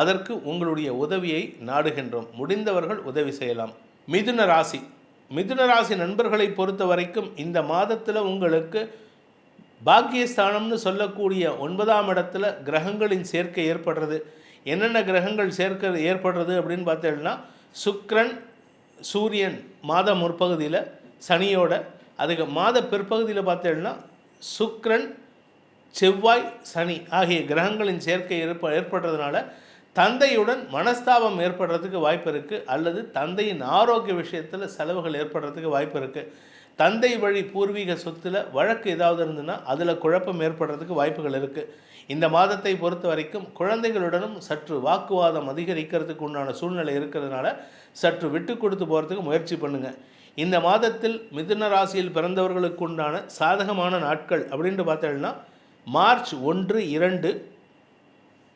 அதற்கு உங்களுடைய உதவியை நாடுகின்றோம். முடிந்தவர்கள் உதவி செய்யலாம். மிதுன ராசி. மிதுன ராசி நண்பர்களை பொறுத்த வரைக்கும் இந்த மாதத்தில் உங்களுக்கு பாக்கியஸ்தானம்னு சொல்லக்கூடிய ஒன்பதாம் இடத்துல கிரகங்களின் சேர்க்கை ஏற்படுறது. என்னென்ன கிரகங்கள் சேர்க்க ஏற்படுறது அப்படின்னு பார்த்தீங்கன்னா சுக்ரன் சூரியன் மாத முற்பகுதியில் சனியோட அதுக்கு மாத பிற்பகுதியில் பார்த்தீங்கன்னா சுக்ரன் செவ்வாய் சனி ஆகிய கிரகங்களின் சேர்க்கை ஏற்ப ஏற்படுறதுனால தந்தையுடன் மனஸ்தாபம் ஏற்படுறதுக்கு வாய்ப்பு இருக்குது அல்லது தந்தையின் ஆரோக்கிய விஷயத்தில் செலவுகள் ஏற்படுறதுக்கு வாய்ப்பு இருக்குது தந்தை வழி பூர்வீக சொத்தில் வழக்கு ஏதாவது இருந்ததுன்னா அதில் குழப்பம் ஏற்படுறதுக்கு வாய்ப்புகள் இருக்குது இந்த மாதத்தை பொறுத்த வரைக்கும் குழந்தைகளுடனும் சற்று வாக்குவாதம் அதிகரிக்கிறதுக்கு உண்டான சூழ்நிலை இருக்கிறதுனால சற்று விட்டு கொடுத்து போகிறதுக்கு முயற்சி பண்ணுங்கள் இந்த மாதத்தில் மிதுன ராசியில் பிறந்தவர்களுக்கு உண்டான சாதகமான நாட்கள் அப்படின்ட்டு பார்த்தோம்னா மார்ச் ஒன்று இரண்டு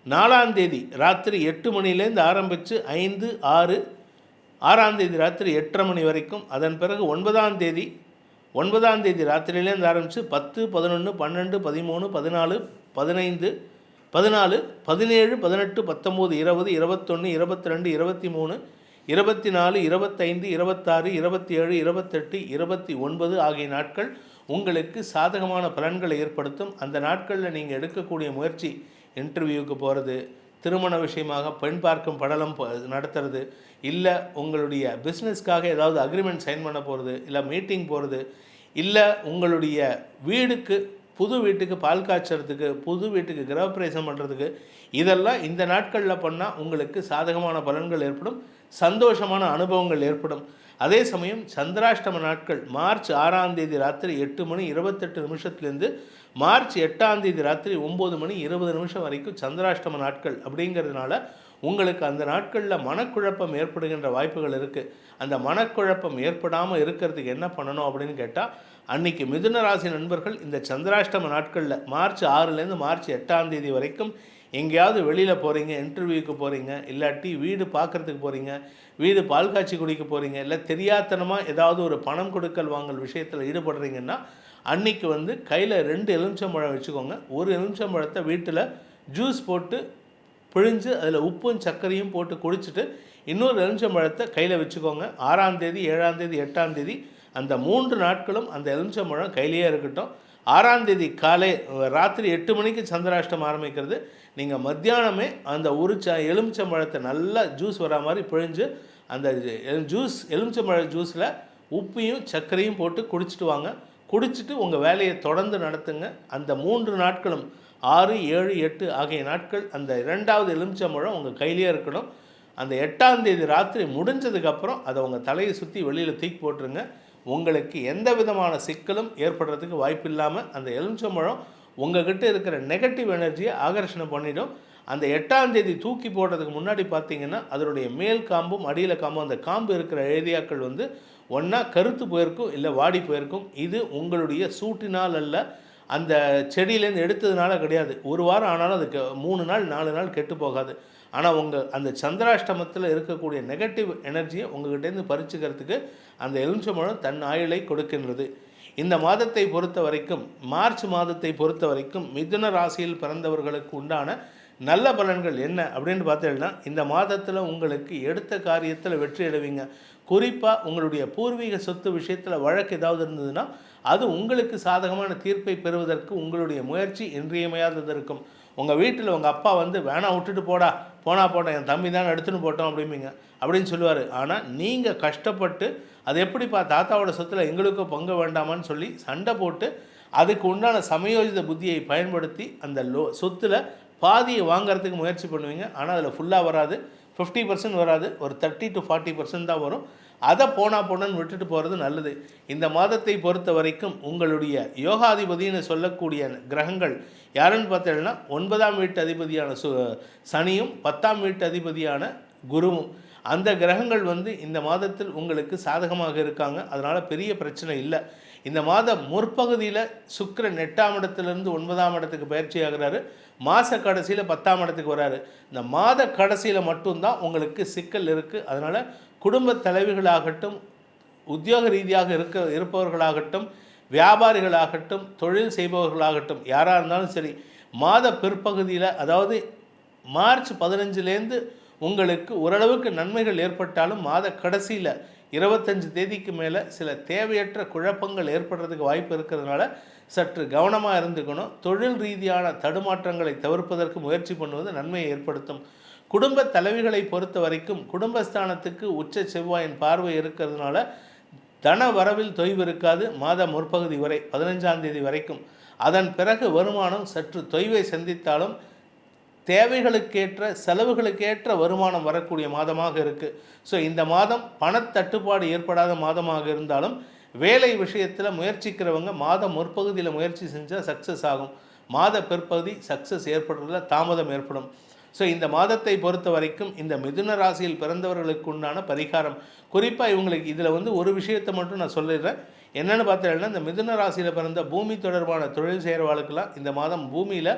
நாலாம் தேதி ராத்திரி எட்டு மணிலேருந்து ஆரம்பித்து ஐந்து ஆறு ஆறாம் தேதி ராத்திரி எட்டரை மணி வரைக்கும். அதன் பிறகு ஒன்பதாம் தேதி ஒன்பதாம் தேதி ராத்திரியிலேருந்து ஆரம்பித்து பத்து பதினொன்று பன்னெண்டு பதிமூணு பதினாலு பதினைந்து பதினாலு பதினேழு பதினெட்டு பத்தொம்போது இருபது இருபத்தொன்று இருபத்தி ரெண்டு இருபத்தி மூணு இருபத்தி நாலு இருபத்தைந்து இருபத்தாறு இருபத்தி ஏழு இருபத்தெட்டு இருபத்தி ஒன்பது ஆகிய நாட்கள் உங்களுக்கு சாதகமான பலன்களை ஏற்படுத்தும். அந்த நாட்களில் நீங்கள் எடுக்கக்கூடிய முயற்சி இன்டர்வியூவுக்கு போகிறது திருமண விஷயமாக பெண் பார்க்கும் படலம் நடத்துறது இல்லை உங்களுடைய பிஸ்னஸ்க்காக ஏதாவது அக்ரிமெண்ட் சைன் பண்ண போகிறது இல்லை மீட்டிங் போகிறது இல்லை உங்களுடைய வீடுக்கு புது வீட்டுக்கு பால் காய்ச்சறதுக்கு புது வீட்டுக்கு கிரகப்பிரவேசம் பண்ணுறதுக்கு இதெல்லாம் இந்த நாட்களில் பண்ணால் உங்களுக்கு சாதகமான பலன்கள் ஏற்படும் சந்தோஷமான அனுபவங்கள் ஏற்படும். அதே சமயம் சந்திராஷ்டம நாட்கள் மார்ச் ஆறாம் தேதி ராத்திரி எட்டு மணி இருபத்தெட்டு நிமிஷத்துலேருந்து மார்ச் எட்டாம் தேதி ராத்திரி ஒம்பது மணி இருபது நிமிஷம் வரைக்கும் சந்திராஷ்டம நாட்கள் அப்படிங்கிறதுனால உங்களுக்கு அந்த நாட்களில் மனக்குழப்பம் ஏற்படுகின்ற வாய்ப்புகள் இருக்குது அந்த மனக்குழப்பம் ஏற்படாமல் இருக்கிறதுக்கு என்ன பண்ணணும் அப்படின்னு கேட்டால் அன்னைக்கு மிதுன ராசி நண்பர்கள் இந்த சந்திராஷ்டம நாட்களில் மார்ச் ஆறுலேருந்து மார்ச் எட்டாம் தேதி வரைக்கும் எங்கேயாவது வெளியில் போகிறீங்க இன்டர்வியூக்கு போகிறீங்க இல்லாட்டி வீடு பார்க்குறதுக்கு போகிறீங்க வீடு பால் காய்ச்சி குடிக்க போகிறீங்க இல்லை தெரியாத்தனமாக ஏதாவது ஒரு பணம் கொடுக்கல் வாங்கல் விஷயத்தில் ஈடுபடுறீங்கன்னா அன்னைக்கு வந்து கையில் ரெண்டு எலுமிச்சம்பழம் வச்சுக்கோங்க. ஒரு எலுமிச்சம்பழத்தை வீட்டில் ஜூஸ் போட்டு பிழிஞ்சு அதில் உப்பும் சர்க்கரையும் போட்டு குடிச்சிட்டு இன்னொரு எலுமிச்சம்பழத்தை கையில் வச்சுக்கோங்க. ஆறாம் தேதி ஏழாம் தேதி எட்டாம் தேதி அந்த மூன்று நாட்களும் அந்த எலுமிச்சம்பழம் கையிலேயே இருக்கட்டும். ஆறாம் தேதி காலை ராத்திரி எட்டு மணிக்கு சந்திராஷ்டம் ஆரம்பிக்கிறது. நீங்கள் மத்தியானமே அந்த ஒரு ச எலுமிச்சம்பழத்தை நல்லா ஜூஸ் வரா மாதிரி பிழிஞ்சு அந்த ஜூஸ் எலுமிச்சம்பழ ஜூஸில் உப்பையும் சர்க்கரையும் போட்டு குடிச்சிட்டு வாங்க. குடிச்சிட்டு உங்கள் வேலையை தொடர்ந்து நடத்துங்க. அந்த மூன்று நாட்களும் ஆறு ஏழு எட்டு ஆகிய நாட்கள் அந்த இரண்டாவது எலுமிச்சம்பழம் உங்கள் கையிலேயே இருக்கணும். அந்த எட்டாம் தேதி ராத்திரி முடிஞ்சதுக்கப்புறம் அதை உங்கள் தலையை சுற்றி வெளியில் தூக்கி போட்டுருங்க. உங்களுக்கு எந்த விதமான சிக்கலும் ஏற்படுறதுக்கு வாய்ப்பு இல்லாமல் அந்த எலுமிச்சம்பழம் உங்ககிட்ட இருக்கிற நெகட்டிவ் எனர்ஜியை ஆகர்ஷணம் பண்ணிடும். அந்த எட்டாம் தேதி தூக்கி போடுறதுக்கு முன்னாடி பார்த்தீங்கன்னா அதனுடைய மேல் காம்பும் அடியில் காம்பும் அந்த காம்பு இருக்கிற ஏரியாக்கள் வந்து ஒன்றா கருத்து போயிருக்கும் இல்லை வாடி போயிருக்கும். இது உங்களுடைய சூட்டினால் அல்ல அந்த செடியிலேருந்து எடுத்ததுனால கிடையாது. ஒரு வாரம் ஆனாலும் அதுக்கு மூணு நாள் நாலு நாள் கெட்டு போகாது. ஆனால் உங்கள் அந்த சந்திராஷ்டமத்தில் இருக்கக்கூடிய நெகட்டிவ் எனர்ஜியை உங்கள்கிட்டேருந்து பறிச்சுக்கிறதுக்கு அந்த எலுமிச்சம்பழம் தன் ஆயுளை கொடுக்கின்றது. இந்த மாதத்தை பொறுத்த வரைக்கும் மார்ச் மாதத்தை பொறுத்த வரைக்கும் மிதுன ராசியில் பிறந்தவர்களுக்கு உண்டான நல்ல பலன்கள் என்ன அப்படின்னு பார்த்தீங்கன்னா இந்த மாதத்தில் உங்களுக்கு எடுத்த காரியத்தில் வெற்றி அடைவீங்க. குறிப்பாக உங்களுடைய பூர்வீக சொத்து விஷயத்தில் வழக்கு ஏதாவது இருந்ததுன்னா அது உங்களுக்கு சாதகமான தீர்ப்பை பெறுவதற்கு உங்களுடைய முயற்சி இன்றியமையாதது இருக்கும். உங்கள் வீட்டில் உங்கள் அப்பா வந்து வேணாம் விட்டுட்டு போடா. போனால் போட்டோம் என் தம்பி தான் எடுத்துன்னு போட்டோம் அப்படிம்பீங்க. அப்படின்னு சொல்லுவார். ஆனால் நீங்கள் கஷ்டப்பட்டு அது எப்படிப்பா தாத்தாவோட சொத்தில் எங்களுக்கு பங்கு வேண்டாமான்னு சொல்லி சண்டை போட்டு அதுக்கு உண்டான சமயோஜித புத்தியை பயன்படுத்தி அந்த லோ சொத்தில் பாதியை வாங்குறதுக்கு முயற்சி பண்ணுவீங்க. ஆனால் அதில் ஃபுல்லாக வராது. ஃபிஃப்டி பர்சன்ட் வராது. ஒரு தேர்ட்டி டு ஃபார்ட்டி பர்சன்ட் தான் வரும். அதை போனா போனன்னு விட்டுட்டு போகிறது நல்லது. இந்த மாதத்தை பொறுத்த வரைக்கும் உங்களுடைய யோகாதிபதின்னு சொல்லக்கூடிய கிரகங்கள் யாருன்னு பார்த்தீங்கன்னா ஒன்பதாம் வீட்டு அதிபதியான சு சனியும் பத்தாம் வீட்டு அதிபதியான குருவும். அந்த கிரகங்கள் வந்து இந்த மாதத்தில் உங்களுக்கு சாதகமாக இருக்காங்க. அதனால் பெரிய பிரச்சனை இல்லை. இந்த மாத முற்பகுதியில் சுக்கரன் எட்டாம் இடத்துலேருந்து ஒன்பதாம் இடத்துக்கு பயிற்சி ஆகுறாரு. மாத கடைசியில் பத்தாம் இடத்துக்கு வராரு. இந்த மாத கடைசியில் மட்டும்தான் உங்களுக்கு சிக்கல் இருக்குது அதனால் குடும்ப தலைவிகளாகட்டும் உத்தியோக ரீதியாக இருக்க இருப்பவர்களாகட்டும் வியாபாரிகளாகட்டும் தொழில் செய்பவர்களாகட்டும் யாராக இருந்தாலும் சரி மாத பிற்பகுதியில் அதாவது மார்ச் பதினஞ்சுலேருந்து உங்களுக்கு ஓரளவுக்கு நன்மைகள் ஏற்பட்டாலும் மாத கடைசியில் இருபத்தஞ்சு தேதிக்கு மேலே சில தேவையற்ற குழப்பங்கள் ஏற்படுறதுக்கு வாய்ப்பு இருக்கிறதுனால சற்று கவனமாக இருந்துக்கணும். தொழில் ரீதியான தடுமாற்றங்களை தவிர்ப்பதற்கு முயற்சி பண்ணுவது நன்மையை ஏற்படுத்தும். குடும்ப தலைவிகளை பொறுத்த வரைக்கும் குடும்பஸ்தானத்துக்கு உச்ச செவ்வாயின் பார்வை இருக்கிறதுனால தன வரவில் தொய்வு இருக்காது. மாத முற்பகுதி வரை பதினஞ்சாம் தேதி வரைக்கும். அதன் பிறகு வருமானம் சற்று தொய்வை சந்தித்தாலும் தேவைகளுக்கேற்ற செலவுகளுக்கேற்ற வருமானம் வரக்கூடிய மாதமாக இருக்குது ஸோ இந்த மாதம் பணத்தட்டுப்பாடு ஏற்படாத மாதமாக இருந்தாலும் வேலை விஷயத்தில் முயற்சிக்கிறவங்க மாதம் முற்பகுதியில் முயற்சி செஞ்சால் சக்ஸஸ் ஆகும். மாத பிற்பகுதி சக்ஸஸ் ஏற்படுறதுல தாமதம் ஏற்படும். ஸோ இந்த மாதத்தை பொறுத்த வரைக்கும் இந்த மிதுன ராசியில் பிறந்தவர்களுக்கு உண்டான பரிகாரம். குறிப்பாக இவங்களுக்கு இதில் வந்து ஒரு விஷயத்தை மட்டும் நான் சொல்லிடுறேன். என்னென்னு பார்த்தீங்கன்னா இந்த மிதுன ராசியில் பிறந்த பூமி தொடர்பான தொழில் செய்கிறவாளுக்கெல்லாம் இந்த மாதம் பூமியில்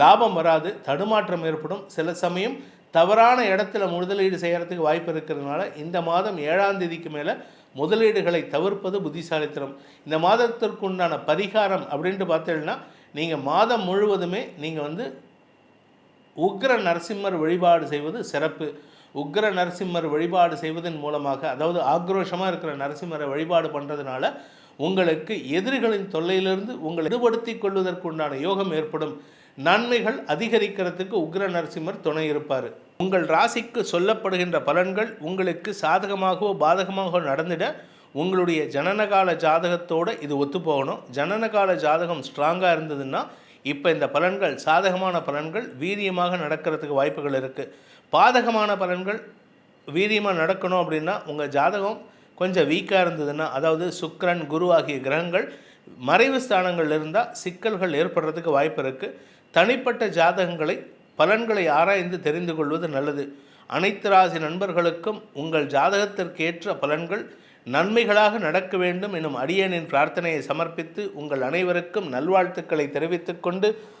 லாபம் வராது தடுமாற்றம் ஏற்படும். சில சமயம் தவறான இடத்துல முதலீடு செய்கிறதுக்கு வாய்ப்பு இருக்கிறதுனால இந்த மாதம் ஏழாம் தேதிக்கு மேலே முதலீடுகளை தவிர்ப்பது புத்திசாலித்தனம். இந்த மாதத்திற்கு உண்டான பரிகாரம் அப்படின்ட்டு பார்த்தீங்கன்னா நீங்கள் மாதம் முழுவதுமே நீங்கள் வந்து உக்ர நரசிம்மர் வழிபாடு செய்வது சிறப்பு. உக்ர நரசிம்மர் வழிபாடு செய்வதன் மூலமாக அதாவது ஆக்ரோஷமாக இருக்கிற நரசிம்மரை வழிபாடு பண்ணுறதுனால உங்களுக்கு எதிரிகளின் தொல்லையிலிருந்து உங்களை விடுபடுத்திக் கொள்வதற்குண்டான யோகம் ஏற்படும். நன்மைகள் அதிகரிக்கிறதுக்கு உக்ர நரசிம்மர் துணை இருப்பார். உங்கள் ராசிக்கு சொல்லப்படுகின்ற பலன்கள் உங்களுக்கு சாதகமாகவோ பாதகமாகவோ நடந்திட உங்களுடைய ஜனனகால ஜாதகத்தோடு இது ஒத்துப்போகணும். ஜனனகால ஜாதகம் ஸ்ட்ராங்காக இருந்ததுன்னா இப்போ இந்த பலன்கள் சாதகமான பலன்கள் வீரியமாக நடக்கிறதுக்கு வாய்ப்புகள் இருக்குது பாதகமான பலன்கள் வீரியமாக நடக்கணும் அப்படின்னா உங்கள் ஜாதகம் கொஞ்சம் வீக்காக இருந்ததுன்னா அதாவது சுக்கிரன் குரு ஆகிய கிரகங்கள் மறைவு ஸ்தானங்கள் இருந்தால் சிக்கல்கள் ஏற்படுறதுக்கு வாய்ப்பு இருக்குது தனிப்பட்ட ஜாதகங்களை பலன்களை ஆராய்ந்து தெரிந்து கொள்வது நல்லது. அனைத்து ராசி நண்பர்களுக்கும் உங்கள் ஜாதகத்திற்கேற்ற பலன்கள் நன்மைகளாக நடக்க வேண்டும் எனும் அடியனின் பிரார்த்தனையை சமர்ப்பித்து உங்கள் அனைவருக்கும் நல்வாழ்த்துக்களை தெரிவித்துக்கொண்டு கொண்டு